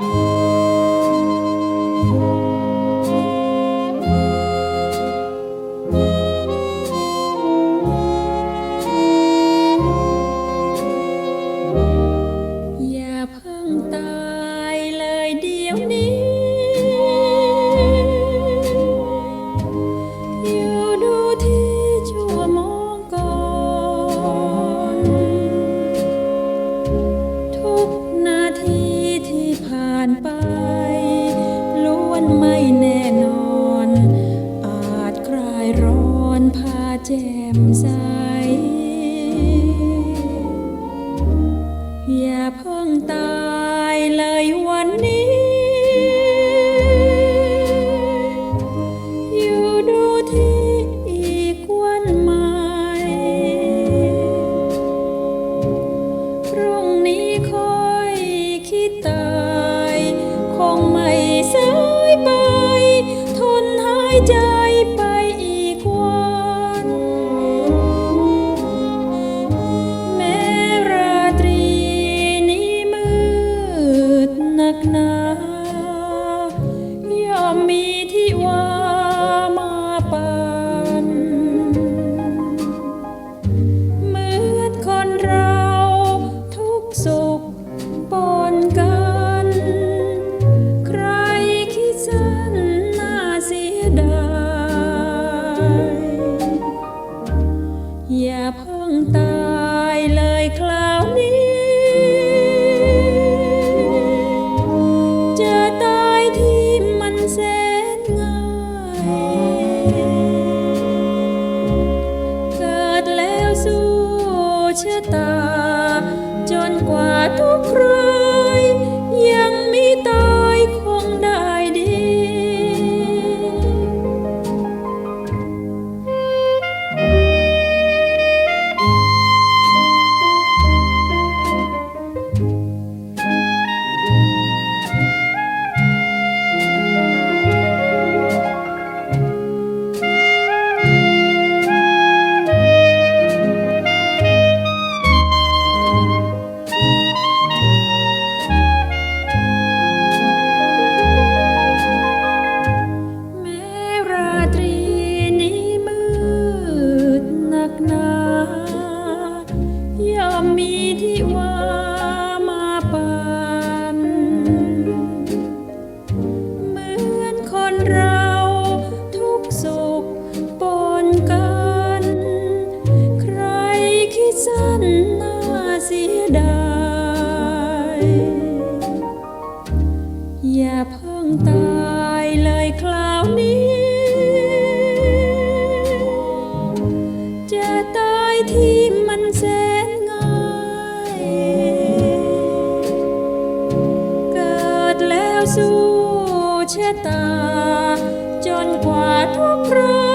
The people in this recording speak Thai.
อย่ ไม่แน่นอน อาจคลายร้อนพาแจ่มใส อย่าเพิ่งตายเลยวันนี้ trời เพิ่งตายเลยคราวนี้ จะตายที่มันแสนง่าย เกิดแล้วสู้ชะตา จนกว่าทุกครา อย่าเพิ่งตายเลยคราวนี้ จะตายที่มันแสนง่ายเกิดแล้วสู้ชะตา จนกว่าทุกครา